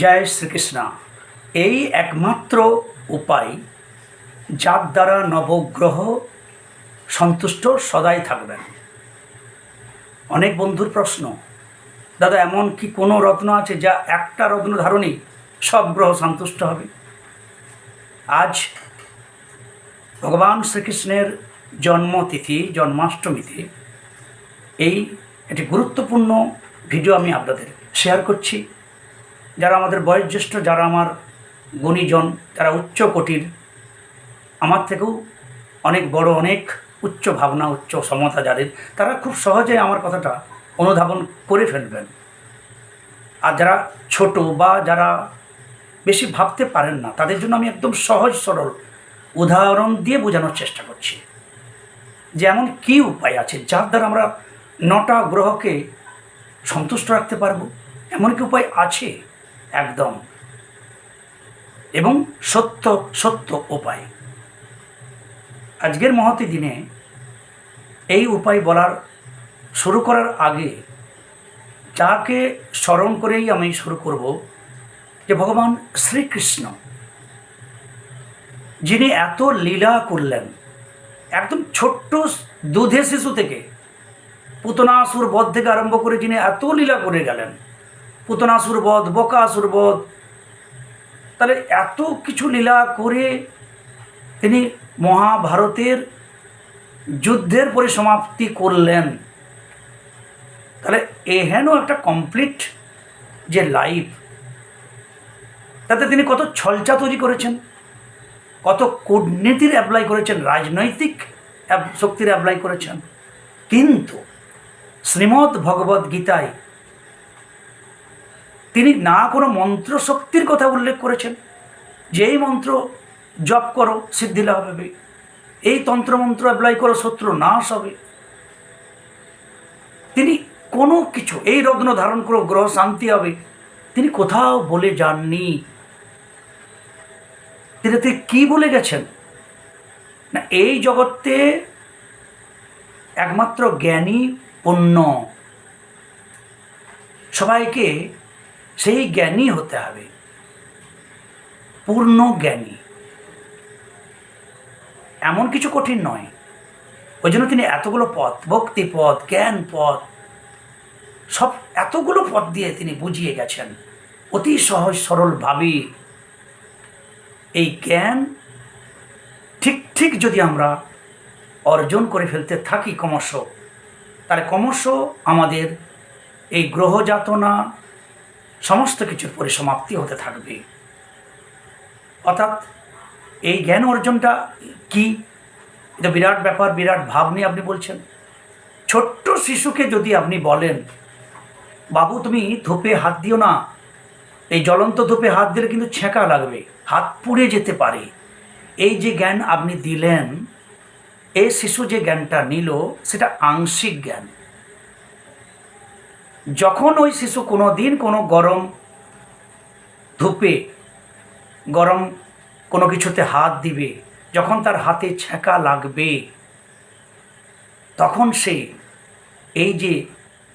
জয় শ্রীকৃষ্ণ। এই একমাত্র উপায় যার দ্বারা নবগ্রহ সন্তুষ্ট সদাই থাকবেন। অনেক বন্ধুর প্রশ্ন, দাদা, এমন কি কোনো রত্ন আছে যা একটা রত্ন ধারণই সব গ্রহ সন্তুষ্ট হবে? আজ ভগবান শ্রীকৃষ্ণের জন্মতিথি, জন্মাষ্টমীতে এই একটি গুরুত্বপূর্ণ ভিডিও আমি আপনাদের শেয়ার করছি। যারা আমাদের বয়োজ্যেষ্ঠ, যারা আমার গুণীজন যারা উচ্চ কোটির, আমার থেকেও অনেক বড়, অনেক উচ্চ ভাবনা, উচ্চ সমতা যাদের, তারা খুব সহজে আমার কথাটা অনুধাবন করে ফেলবেন। আর যারা ছোট বা যারা বেশি ভাবতে পারেন না, তাদের জন্য আমি একদম সহজ, সরল উদাহরণ দিয়ে বোঝানোর চেষ্টা করছি। যে এমন কী উপায় আছে যার দ্বারা আমরা নটা গ্রহকে সন্তুষ্ট রাখতে পারব? এমন কি উপায় আছে? একদম। এবং সত্য সত্য উপায়। আজকের মহতি দিনে এই উপায় বলার শুরু করার আগে যাকে স্মরণ করেই আমি শুরু করব যে ভগবান শ্রীকৃষ্ণ, যিনি এত লীলা করলেন, একদম ছোট্ট দুধে শিশু থেকে পুতনাসুর বধ থেকে আরম্ভ করে যিনি এত লীলা করে গেলেন পুতনাসুর বধ বকাসুর বধ তাহলে এত কিছু লীলা করে তিনি মহাভারতের যুদ্ধের পরিসমাপ্তি করলেন। তাহলে এহেন একটা কমপ্লিট যে লাইফ তাতে তিনি কত ছলচা তৈরি করেছেন, কত কূটনীতির অ্যাপ্লাই করেছেন, রাজনৈতিক শক্তির অ্যাপ্লাই করেছেন। কিন্তু শ্রীমদ্ ভগবদ্ গীতায় তিনি না কোনো মন্ত্র শক্তির কথা উল্লেখ করেছেন। যে এই মন্ত্র জপ করো, সিদ্ধি লাভ হবে। এই তন্ত্রমন্ত্র অ্যাপ্লাই করো, শত্রু নাশ হবে। তিনি কোনো কিছু, এই রত্ন ধারণ করো, গ্রহ শান্তি হবে। তিনি কোথাও বলে যাননি। তিনি তিনি কী বলে গেছেন? না, এই জগতে একমাত্র জ্ঞানী, পণ্য। সবাইকে সেই জ্ঞানী হতে হবে। পূর্ণ জ্ঞানী। এমন কিছু কঠিন নয়। ওই জন্য তিনি এতগুলো পথ ভক্তি পথ জ্ঞান পথ সব এতগুলো পথ দিয়ে তিনি বুঝিয়ে গেছেন। অতি সহজ সরলভাবে এই জ্ঞান ঠিক ঠিক যদি আমরা অর্জন করে ফেলতে থাকি ক্রমশ, তাহলে ক্রমশ আমাদের এই গ্রহ যাতনা সমস্ত কিছুর পরিসমাপ্তি হতে থাকবে। অর্থাৎ এই জ্ঞান অর্জনটা কি? এটা বিরাট ব্যাপার, বিরাট ভাব নিয়ে আপনি বলছেন। ছোট্ট শিশুকে যদি আপনি বলেন, বাবু, তুমি ধূপে হাত দিও না। এই জ্বলন্ত ধূপে হাত দিলে কিন্তু ছেঁকা লাগবে, হাত পুড়ে যেতে পারে। এই যে জ্ঞান আপনি দিলেন এই শিশু যে জ্ঞানটা নিল, সেটা আংশিক জ্ঞান। যখন ওই শিশু কোনো দিন কোনো গরম ধূপে, গরম কোনো কিছুতে হাত দিবে, যখন তার হাতে ছ্যাঁকা লাগবে, তখন সে এই যে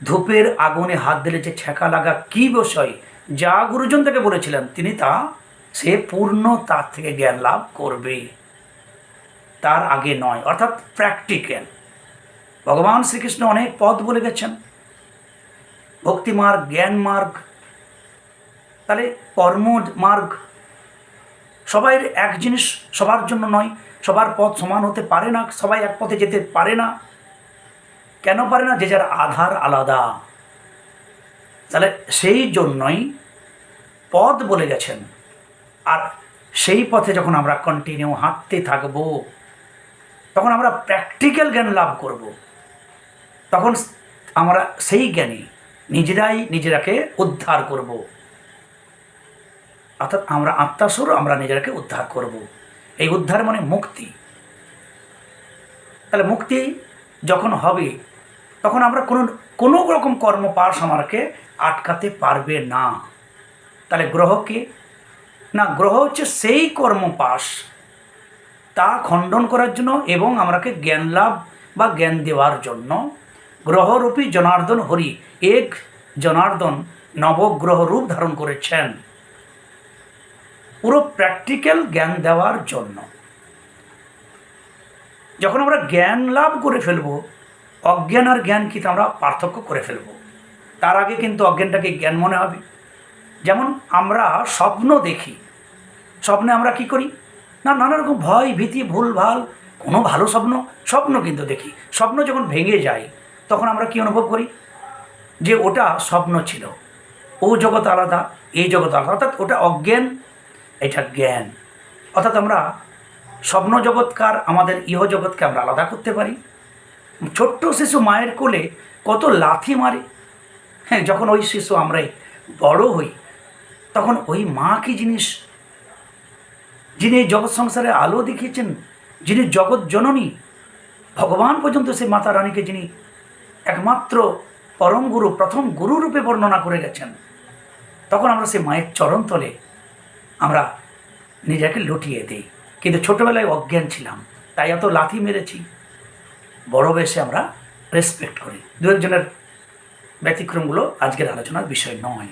ধূপের আগুনে হাত দিলে যে ছ্যাঁকা লাগা কী বিষয়, যা গুরুজন তাকে বলেছিলেন, তিনি তা সে পূর্ণ তার থেকে জ্ঞান লাভ করবে। তার আগে নয়, অর্থাৎ প্র্যাকটিক্যাল ভগবান শ্রীকৃষ্ণ অনেক পথ বলে গেছেন। ভক্তি মার্গ জ্ঞান মার্গ তাহলে কর্ম মার্গ সবাই এক জিনিস সবার জন্য নয়, সবার পথ সমান হতে পারে না, সবাই এক পথে যেতে পারে না। কেন পারে না? যে যার আধার আলাদা। তাহলে সেই জন্যই পথ বলে গেছেন। আর সেই পথে যখন আমরা কন্টিনিউ হাঁটতে থাকব, তখন আমরা প্র্যাকটিক্যাল জ্ঞান লাভ করব। তখন আমরা সেই জ্ঞানী নিজেরাই নিজেরাকে উদ্ধার করব। অর্থাৎ আমরা আত্মাসুর, আমরা নিজেরাকে উদ্ধার করব। এই উদ্ধার মানে মুক্তি। তাহলে মুক্তি যখন হবে, তখন আমরা কোনো কোনো রকম কর্মপাশ আমাকে আটকাতে পারবে না। তাহলে গ্রহকে না, গ্রহ হচ্ছে সেই কর্মপাশ তা খণ্ডন করার জন্য এবং আমরাকে জ্ঞান লাভ বা জ্ঞান দেওয়ার জন্য গ্রহরূপী জনার্দন হরি এক জনার্দন নবগ্রহ রূপ ধারণ করেছেন। পুরো প্র্যাকটিক্যাল জ্ঞান দেওয়ার জন্য। যখন আমরা জ্ঞান লাভ করে ফেলব, অজ্ঞান আর জ্ঞান কিন্তু আমরা পার্থক্য করে ফেলব। তার আগে কিন্তু অজ্ঞানটাকে জ্ঞান মনে হবে। যেমন আমরা স্বপ্ন দেখি, স্বপ্নে আমরা কি করি? না, নানা রকম ভয়, ভীতি ভুল ভালো কোনো ভালো স্বপ্ন স্বপ্ন কিন্তু দেখি। স্বপ্ন যখন ভেঙে যায় তখন আমরা কি অনুভব করি? যে ওটা স্বপ্ন ছিল। ও জগৎ আলাদা এই জগৎ আলাদা। অর্থাৎ ওটা অজ্ঞান, এটা জ্ঞান। অর্থাৎ আমরা স্বপ্ন জগৎকার, আমাদের ইহ জগৎকে আমরা আলাদা করতে পারি। ছোট্ট শিশু মায়ের কোলে কত লাথি মারে। হ্যাঁ যখন ওই শিশু আমরাই বড় হই, তখন ওই মা কি জিনিস? যিনি এই জগৎ সংসারে আলো দেখিয়েছেন, যিনি জগৎ জননী, ভগবান পর্যন্ত সেই মাতা রানীকে যিনি একমাত্র পরম গুরু, প্রথম গুরু রূপে বর্ণনা করে গেছেন। তখন আমরা সেই মায়ের চরণ তলে আমরা নিজেকে লুটিয়ে দিই। কিন্তু ছোটোবেলায় অজ্ঞান ছিলাম, তাই এত লাথি মেরেছি। বড় বয়সে আমরা রেসপেক্ট করি। দু একজনের ব্যতিক্রমগুলো আজকের আলোচনার বিষয় নয়।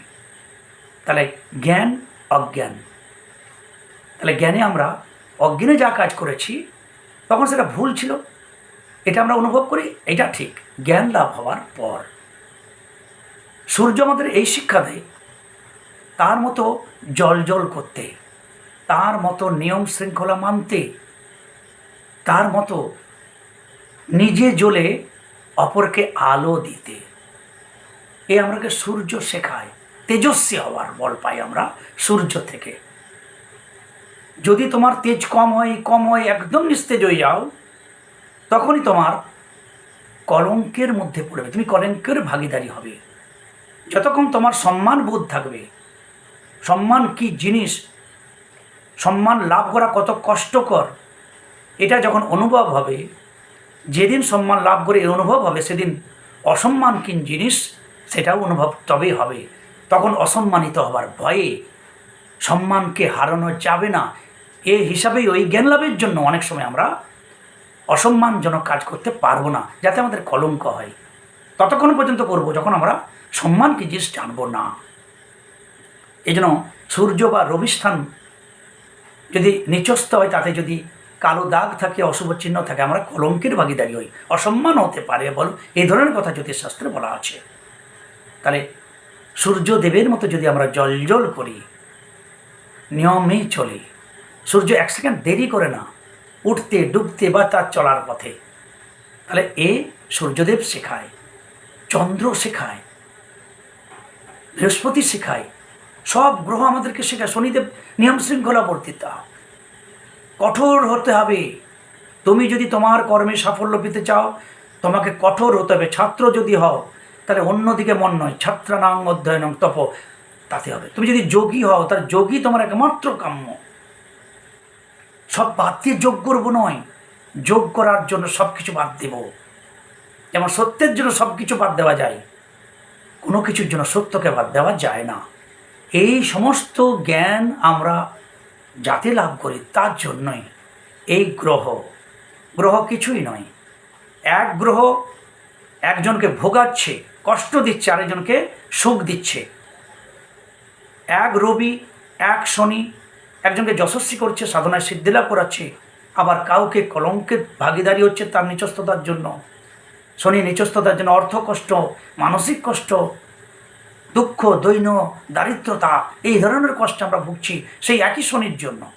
তাহলে জ্ঞান, অজ্ঞান। তাহলে জ্ঞানে আমরা অজ্ঞানে যা কাজ করেছি, তখন সেটা ভুল ছিল। এটা আমরা অনুভব করি, এটা ঠিক। জ্ঞান লাভ হওয়ার পর। সূর্য আমাদের এই শিক্ষা দেয়, তার মতো জল জল করতে, তার মতো নিয়ম শৃঙ্খলা মানতে, তার মতো নিজে জ্বলে অপরকে আলো দিতে। এ আমাকে সূর্য শেখায়, তেজস্বী হওয়ার বল পাই আমরা সূর্য থেকে। যদি তোমার তেজ কম হয় কম হয়, একদম নিস্তেজ হয়ে যাও তখনই তোমার কলঙ্কের মধ্যে পড়বে। তুমি কলঙ্কের ভাগিদারি হবে। যতক্ষণ তোমার সম্মান বোধ থাকবে, সম্মান কি জিনিস, সম্মান লাভ করা কত কষ্টকর, এটা যখন অনুভব হবে, যেদিন সম্মান লাভ করে অনুভব হবে, সেদিন অসম্মান কিন জিনিস, সেটাও অনুভব তবেই হবে। তখন অসম্মানিত হবার ভয়ে সম্মানকে হারানো যাবে না। এ হিসাবেই ওই জ্ঞান লাভের জন্য অনেক সময় আমরা অসম্মানজনক কাজ করতে পারব না, যাতে আমাদের কলঙ্ক হয়। ততক্ষণ পর্যন্ত করব, যখন আমরা সম্মান কি জিনিস জানব না। এই জন্য সূর্য বা রবিস্থান যদি নিচস্থ হয়, তাতে যদি কালো দাগ থাকে, অশুভ চিহ্ন থাকে, আমরা কলঙ্কের ভাগিদারি হই। অসম্মান হতে পারে বল এই ধরনের কথা জ্যোতিষশাস্ত্রে বলা আছে। তাহলে সূর্যদেবের মতো যদি আমরা জল করি, নিয়মেই চলি। সূর্য এক সেকেন্ড দেরি করে না উঠতে, ডুবতে বা তার চলার পথে। তাহলে এ সূর্যদেব শেখায়, চন্দ্র শেখায়, বৃহস্পতি শেখায়, সব গ্রহ আমাদেরকে শেখায়। শনিদেব নিয়ম শৃঙ্খলা বর্তিতা। কঠোর হতে হবে। তুমি যদি তোমার কর্মে সাফল্য পেতে চাও, তোমাকে কঠোর হতে হবে। ছাত্র যদি হও, তাহলে অন্যদিকে মন নয়। ছাত্রানাং অধ্যয়নং তপ। তাতে হবে। তুমি যদি যোগী হও, তার যোগী তোমার একমাত্র কাম্য। সব বাদ দিয়ে যোগ করব নয়। যোগ করার জন্য সব কিছু বাদ দেব। যেমন সত্যের জন্য সব কিছু বাদ দেওয়া যায়, কোনো কিছুর জন্য সত্যকে বাদ দেওয়া যায় না। এই সমস্ত জ্ঞান আমরা যাতে লাভ করি, তার জন্যই এই গ্রহ। গ্রহ কিছুই নয়। এক গ্রহ একজনকে ভোগাচ্ছে, কষ্ট দিচ্ছে, আরেকজনকে সুখ দিচ্ছে। এক রবি, এক শনি একজনকে যশস্বী করছে, সাধনায় সিদ্ধিলাভ করাচ্ছে, আবার কাউকে কলঙ্কের ভাগিদারি হচ্ছে তার নিচস্থতার জন্য। শনি, নিচস্থতার জন্য অর্থ কষ্ট, মানসিক কষ্ট, দুঃখ দৈন্য দারিদ্রতা, এই ধরনের কষ্ট আমরা ভুগছি সেই একই শনির জন্য।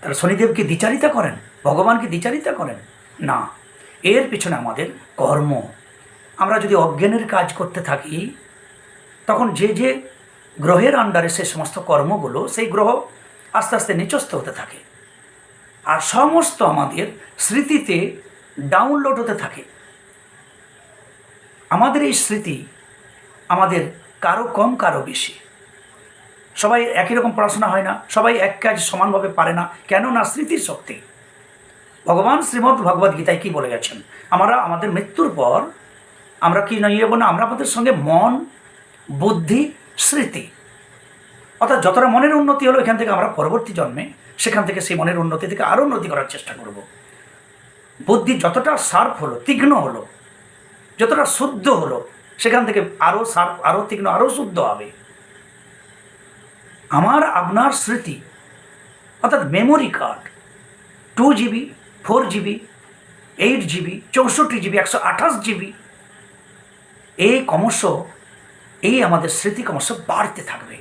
তাহলে শনিদেবকে দ্বিচারিতা করেন? ভগবানকে দ্বিচারিতা করেন? না। এর পিছনে আমাদের কর্ম। আমরা যদি অজ্ঞানের কাজ করতে থাকি, তখন যে যে গ্রহের আন্ডারে সে সমস্ত কর্মগুলো, সেই গ্রহ আস্তে আস্তে নিচস্ত হতে থাকে। আর সমস্ত আমাদের স্মৃতিতে ডাউনলোড হতে থাকে। আমাদের এই স্মৃতি আমাদের কারও কম, কারও বেশি। সবাই একই রকম পড়াশোনা হয় না, সবাই এক কাজ সমানভাবে পারে না কেন না স্মৃতির শক্তি। ভগবান শ্রীমদ্ ভগবদ গীতায় কী বলে গেছেন? আমরা, আমাদের মৃত্যুর পর আমরা কি নিয়ে যাব না? আমরা আমাদের সঙ্গে মন, বুদ্ধি, স্মৃতি। অর্থাৎ যতটা মনের উন্নতি হলো এখান থেকে আমরা পরবর্তী জন্মে সেখান থেকে সেই মনের উন্নতি থেকে আরও উন্নতি করার চেষ্টা করব। বুদ্ধি যতটা শার্প হলো, তীক্ষ্ণ হলো, যতটা শুদ্ধ হলো, সেখান থেকে আরও শার্প আরও তীক্ষ্ণ আরও শুদ্ধ হবে। আমার, আপনার স্মৃতি, অর্থাৎ memory card two GB four GB eight GB চৌষট্টি জিবি একশো আঠাশ জিবি এই ক্রমশ, এই আমাদের স্মৃতি ক্রমশ বাড়তে থাকবে।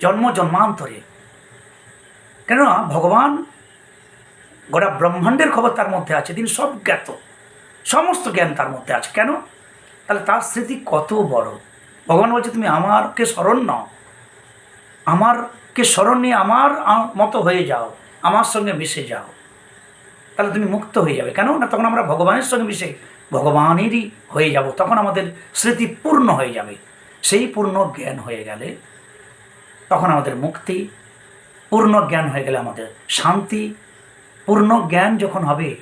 জন্ম জন্মান্তরে। কেননা ভগবান গোটা ব্রহ্মাণ্ডের খবর তার মধ্যে আছে, তিনি সব জ্ঞাত, সমস্ত জ্ঞান তার মধ্যে আছে। কেন? তাহলে তার স্মৃতি কত বড়? ভগবান বলছে, তুমি আমারকে স্মরণ নাও। আমারকে স্মরণ নিয়ে আমার মতো হয়ে যাও, আমার সঙ্গে মিশে যাও। তাহলে তুমি মুক্ত হয়ে যাবে। কেন? না, তখন আমরা ভগবানের সঙ্গে মিশে ভগবানেরই হয়ে যাব। তখন আমাদের স্মৃতি পূর্ণ হয়ে যাবে। সেই পূর্ণ জ্ঞান হয়ে গেলে তখন আমাদের মুক্তি, পূর্ণ জ্ঞান হয়ে গেলে আমাদের শান্তি। পূর্ণ জ্ঞান যখন হবে,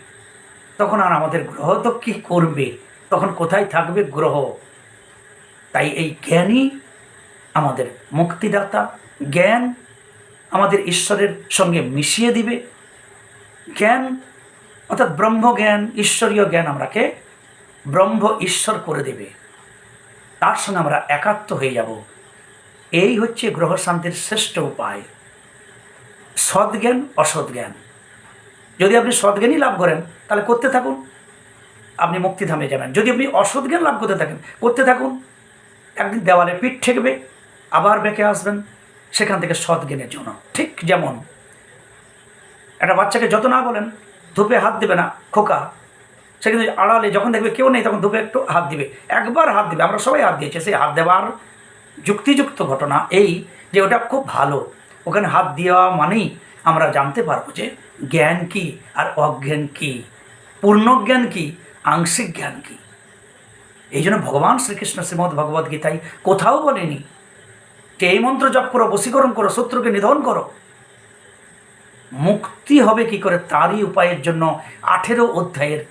তখন আর আমাদের গ্রহ তো কী করবে? তখন কোথায় থাকবে গ্রহ? তাই এই জ্ঞানই আমাদের মুক্তিদাতা। জ্ঞান আমাদের ঈশ্বরের সঙ্গে মিশিয়ে দিবে। জ্ঞান, অর্থাৎ ব্রহ্মজ্ঞান, ঈশ্বরীয় জ্ঞান আমরাকে ব্রহ্ম ঈশ্বর করে দেবে। তার সঙ্গে আমরা একাত্ম হয়ে যাব। এই হচ্ছে গ্রহ শান্তির শ্রেষ্ঠ উপায়। সদ্জ্ঞান অসৎজ্ঞান যদি আপনি সদ্জ্ঞানই লাভ করেন, তাহলে করতে থাকুন। আপনি মুক্তিধামে যাবেন। যদি আপনি অসৎজ্ঞান লাভ করতে থাকেন, করতে থাকুন। একদিন দেওয়ালে পিঠ ঠেকবে, আবার বেঁকে আসবেন। সেখান থেকে সদ্জ্ঞানের জন্য। ঠিক যেমন একটা বাচ্চাকে যত না বলেন, ধূপে হাত দেবে না, খোকা। সে কিন্তু আড়ালে যখন দেখবে কেউ নেই, তখন ধূপে একটু হাত দিবে। একবার হাত দিবে। আমরা সবাই হাত দিয়েছি, সেই হাত দেওয়ার যুক্তিযুক্ত ঘটনা এই যে ওটা খুব ভালো। ওখানে হাত দেওয়া মানেই আমরা জানতে পারব যে জ্ঞান কি আর অজ্ঞান কি? পূর্ণ জ্ঞান কি? আংশিক জ্ঞান কি? এই জন্য ভগবান শ্রীকৃষ্ণ শ্রীমদ ভগবদ গীতায় কোথাও বলেনি যে এই মন্ত্র জপ করো, বশীকরণ করো, শত্রুকে নিধন করো। মুক্তি হবে কি করে তারই উপায়ের জন্য আঠেরো অধ্যায়ের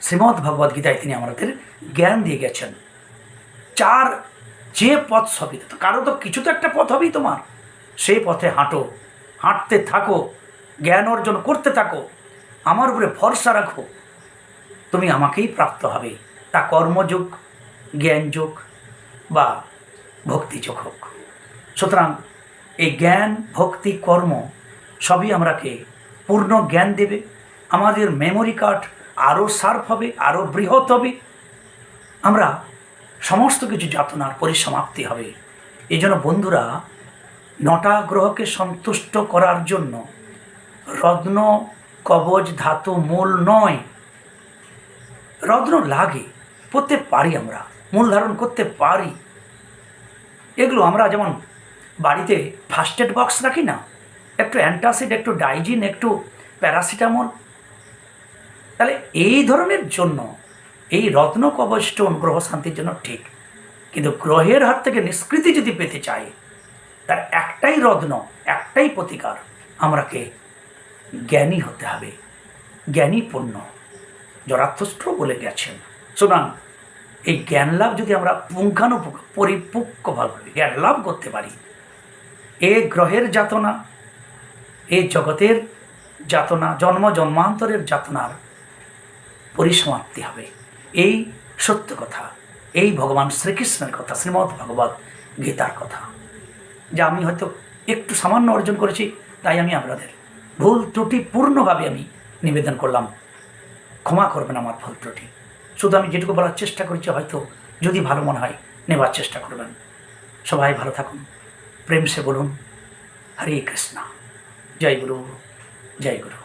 শ্রীমদ্ ভগবদ গীতায় তিনি আমাদের জ্ঞান দিয়ে গেছেন। চার যে পথ সবই কারও তো কিছু তো একটা পথ হবেই তোমার। সেই পথে হাঁটো, হাঁটতে থাকো, জ্ঞান অর্জন করতে থাকো, আমার উপরে ভরসা রাখো। তুমি আমাকেই প্রাপ্ত হবে। তা কর্মযোগ, জ্ঞানযোগ বা ভক্তিযোগ হোক। সুতরাং এই জ্ঞান, ভক্তি, কর্ম সবই আমরাকে পূর্ণ জ্ঞান দেবে। আমাদের মেমোরি কার্ড আরও সার্ফ হবে আরও বৃহৎ হবে। আমরা সমস্ত কিছু যাতনার পরিসমাপ্তি হবে। এই জন্য বন্ধুরা, নটা গ্রহকে সন্তুষ্ট করার জন্য রত্ন কবচ ধাতু, মূল নয়, রত্ন লাগে পড়তে পারি আমরা, মূল ধারণ করতে পারি। এগুলো আমরা যেমন বাড়িতে ফার্স্ট এড বক্স রাখি না, একটু অ্যান্টাসিড একটু ডাইজিন একটু প্যারাসিটামল তাহলে এই ধরনের জন্য এই রত্ন কবচ স্টোন গ্রহ শান্তির জন্য ঠিক। কিন্তু গ্রহের হাত থেকে নিষ্কৃতি যদি পেতে চাই, তার একটাই রত্ন, একটাই প্রতিকার, আমরাকে জ্ঞানী হতে হবে জ্ঞানী পূর্ণ জরার্থস্থ বলে গেছেন। সুতরাং এই জ্ঞান লাভ যদি আমরা পুঙ্খানুপুঙ্খ, পরিপক্কভাবে জ্ঞান লাভ করতে পারি, এ গ্রহের যাতনা, এ জগতের যাতনা, জন্ম জন্মান্তরের যাতনার পরিসমাপ্তি হবে। এই সত্য কথা, এই ভগবান শ্রীকৃষ্ণের কথা শ্রীমৎ ভগবত গীতার কথা, যা আমি হয়তো একটু সামান্য অর্জন করেছি, তাই আমি আপনাদের ভুল ত্রুটি পূর্ণভাবে আমি নিবেদন করলাম। ক্ষমা করবেন আমার ভুল ত্রুটি। শুধু আমি যেটুকু বলার চেষ্টা করেছি, হয়তো যদি ভালো মনে হয়, নেবার চেষ্টা করবেন। সবাই ভালো থাকুন, প্রেম সে বলুন, হরে কৃষ্ণ। জয় গুরু জয় গুরু।